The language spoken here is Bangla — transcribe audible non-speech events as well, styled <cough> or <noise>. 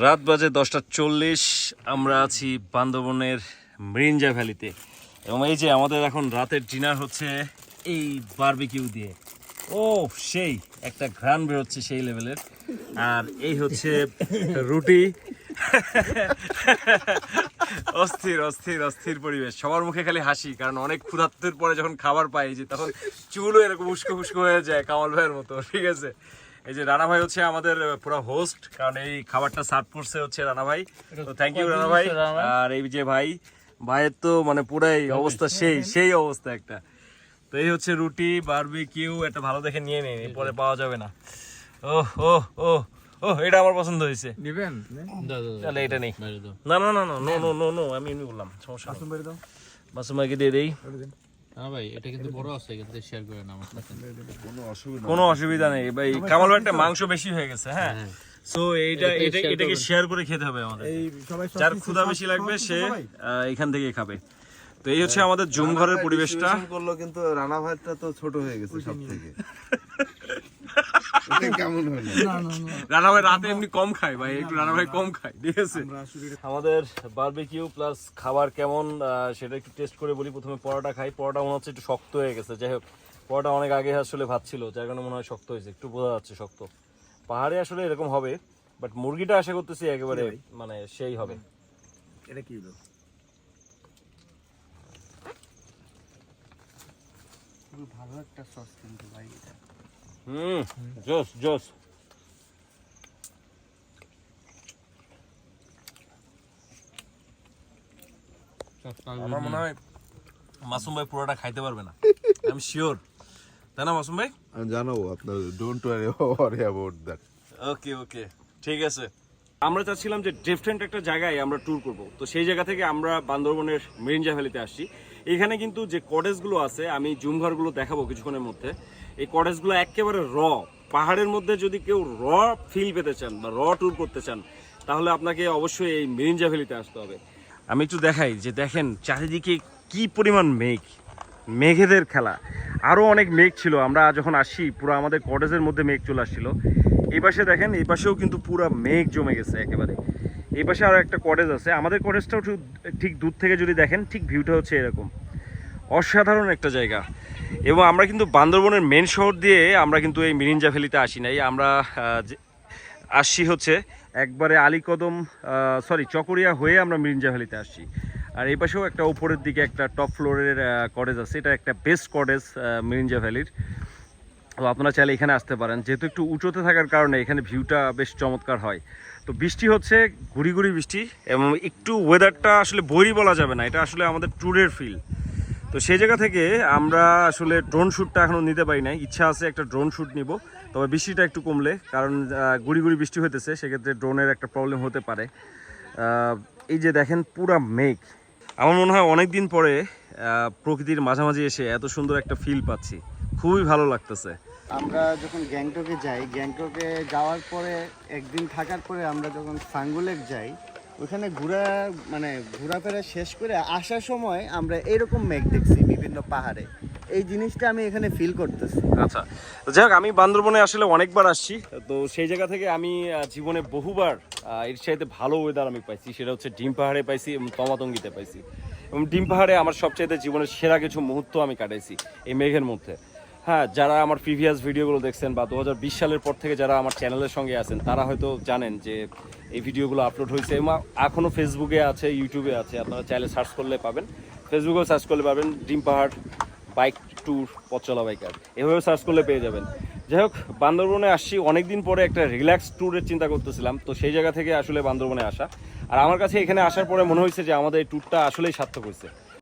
রাত বাজে দশটা চল্লিশ, আমরা আছি বান্দরবনের মৃঞ্জা ভ্যালিতে। এবং এই যে আমাদের এখন রাতের ডিনার হচ্ছে এই বারবিকিউ দিয়ে। ও, সেই, একটা ঘ্রাণ বেরোচ্ছে সেই লেভেলের। আর এই হচ্ছে রুটি। অস্থির অস্থির অস্থির পরিবেশ। সবার মুখে খালি হাসি, কারণ অনেক ক্ষুধার্তের পরে যখন খাবার পাই যে তখন চুলও এরকম উস্কো ফুস্কো হয়ে যায় কামাল ভাইয়ের মতো, ঠিক আছে? এই যে রানা ভাই হচ্ছে আমাদের পুরো হোস্ট কারণ এই খাবারটা সার্ভ করছে হচ্ছে রানা ভাই। তো থ্যাংক ইউ রানা ভাই। আর এই যে ভাই ভাইয়ের তো মানে পুরাই অবস্থা সেই সেই অবস্থা একটা। তো এই হচ্ছে রুটি বারবি কিউ একটা ভালো দেখে নিয়ে নিন পরে পাওয়া যাবে না। ও ও ও ও এটা আমার পছন্দ হয়েছে। নিবেন? তাহলে এটা নেই। না না না না নো নো নো নো আমি এমনি বললাম সমস্যা ভাইকে দিয়ে দেই। না ভাই এটা কিন্তু বড় আছে কিন্তু শেয়ার করে না আমার সাথে। কোনো অসুবিধা নেই ভাই কামাল ভাইটা মাংস বেশি হয়ে গেছে হ্যাঁ? সো এইটা এটা এটাকে শেয়ার করে খেতে হবে আমাদের। যার ক্ষুধা বেশি লাগবে সে আহ, এখান থেকে খাবে। তো এই হচ্ছে আমাদের জুম ঘরের পরিবেশটা। করল কিন্তু রানা ভাইটা তো ছোট হয়ে গেছে সব থেকে। রানা ভাই রাতে এমনি কম খায় ভাই একটু রানা ভাই কম খায় ঠিক আছে? আমাদের বারবিকিউ প্লাস খাবার কেমন আহ, সেটা একটু টেস্ট করে বলি। প্রথমে পরোটা খাই। পরোটা মনে হচ্ছে একটু শক্ত হয়ে গেছে। যাই হোক পরোটা অনেক আগে আসলে ভাত ছিল যার কারণে মনে হয় শক্ত হয়েছে। একটু বোঝা যাচ্ছে শক্ত। পাহাড়ে আসলে এরকম হবে বাট মুরগিটা আশা করতেছি একেবারে মানে সেই হবে। এটা কি হলো? ভালো একটা সস কিন্তু ভাই এটা। হুম জোস জোস। আমার মনে হয় মাসুম ভাই পুরোটা খাইতে পারবে না। <laughs> আমি শিওর তাই না মাসুম ভাই? আমি জানাব আপনার don't worry worry about that okay okay ঠিক আছে। আমরা চাচ্ছিলাম যে ডিফারেন্ট একটা জায়গায় আমরা ট্যুর করব। তো সেই জায়গা থেকে আমরা বান্দরবনের মেরিনজা ভ্যালিতে আসছি। এখানে কিন্তু যে কটেজগুলো আছে আমি জুম ঘরগুলো দেখাবো কিছুক্ষণের মধ্যে। এই কটেজগুলো একেবারে র। পাহাড়ের মধ্যে যদি কেউ র ফিল পেতে চান বা র ট্যুর করতে চান, তাহলে আপনাকে অবশ্যই এই মেরিনজা ভ্যালিতে আসতে হবে। আমি একটু দেখাই যে দেখেন চারিদিকে কি পরিমাণ মেঘ। মেঘেদের খেলা। আরও অনেক মেঘ ছিল। আমরা যখন আসি, পুরো আমাদের কটেজের মধ্যে মেঘ চলে আসছিল। এই পাশে দেখেন, এই পাশেও কিন্তু পুরো মেঘ জমে গেছে একেবারে। এই পাশে আরও একটা কটেজ আছে। আমাদের কটেজটাও ঠিক দূর থেকে যদি দেখেন, ঠিক ভিউটা হচ্ছে এরকম। অসাধারণ একটা জায়গা। এবং আমরা কিন্তু বান্দরবনের মেন শহর দিয়ে আমরা কিন্তু এই মিরিঞ্জা ভ্যালিতে আসি নাই। আমরা আসছি হচ্ছে একবারে আলীকদম সরি চকরিয়া হয়ে আমরা মিরিঞ্জা ভ্যালিতে আসছি। আর এই পাশেও একটা উপরের দিকে একটা টপ ফ্লোরের কটেজ আছে। এটা একটা বেস্ট কটেজ মিরিঞ্জা ভ্যালির। তো আপনারা চাইলে এখানে আসতে পারেন। যেহেতু একটু উঁচুতে থাকার কারণে এখানে ভিউটা বেশ চমৎকার হয়। তো বৃষ্টি হচ্ছে ঘুরি ঘুরি বৃষ্টি এবং একটু ওয়েদারটা আসলে বইরই বলা যাবে না। এটা আসলে আমাদের ট্যুরের ফিল তো সেই জায়গা থেকে আমরা আসলে ড্রোন শ্যুটটা এখনও নিতে পারি নাই। ইচ্ছা আছে একটা ড্রোন শ্যুট নিব, তবে বৃষ্টিটা একটু কমলে, কারণ গুড়ি গুড়ি বৃষ্টি হইতেছে, সেক্ষেত্রে ড্রোনের একটা প্রবলেম হতে পারে। এই যে দেখেন পুরা মেঘ। আমার মনে হয় অনেক দিন পরে প্রকৃতির মাঝামাঝি এসে এত সুন্দর একটা ফিল পাচ্ছি। খুবই ভালো লাগতেছে। আমরা যখন গ্যাংটকে যাই, গ্যাংটকে যাওয়ার পরে, একদিন থাকার পরে আমরা যখন সাঙ্গুলেক যাই ওখানে ঘোরা মানে ঘোরাফেরা শেষ করে আসার সময় আমরা এরকম মেঘ দেখছি বিভিন্ন পাহাড়ে। এই জিনিসটা আমি এখানে ফিল করতেছি। আচ্ছা যাই হোক, আমি বান্দরবনে আসলে অনেকবার আসছি। তো সেই জায়গা থেকে আমি জীবনে বহুবার এর চাইতে ভালো ওয়েদার আমি পাইছি। সেটা হচ্ছে ডিম পাহাড়ে পাইছি এবং তমাতঙ্গিতে পাইছি। এবং ডিম পাহাড়ে আমার সবচাইতে জীবনের সেরা কিছু মুহূর্ত আমি কাটাইছি এই মেঘের মধ্যে। হ্যাঁ যারা আমার প্রিভিয়াস ভিডিওগুলো দেখছেন বা দু হাজার বিশ সালের পর থেকে যারা আমার চ্যানেলের সঙ্গে আছেন, তারা হয়তো জানেন যে এই ভিডিওগুলো আপলোড হয়েছে এবং এখনও ফেসবুকে আছে ইউটিউবে আছে, আপনারা চাইলে সার্চ করলে পাবেন। ফেসবুকেও সার্চ করলে পাবেন, ডিম পাহাড় বাইক ট্যুর পথ চলা বাইকার এভাবে সার্চ করলে পেয়ে যাবেন। যাই হোক, বান্দরবনে আসছি, অনেকদিন পরে একটা রিল্যাক্স ট্যুরের চিন্তা করতেছিলাম, তো সেই জায়গা থেকে আসলে বান্দরবনে আসা। আর আমার কাছে এখানে আসার পরে মনে হয়েছে যে আমাদের এই ট্যুরটা আসলেই সার্থক হয়েছে।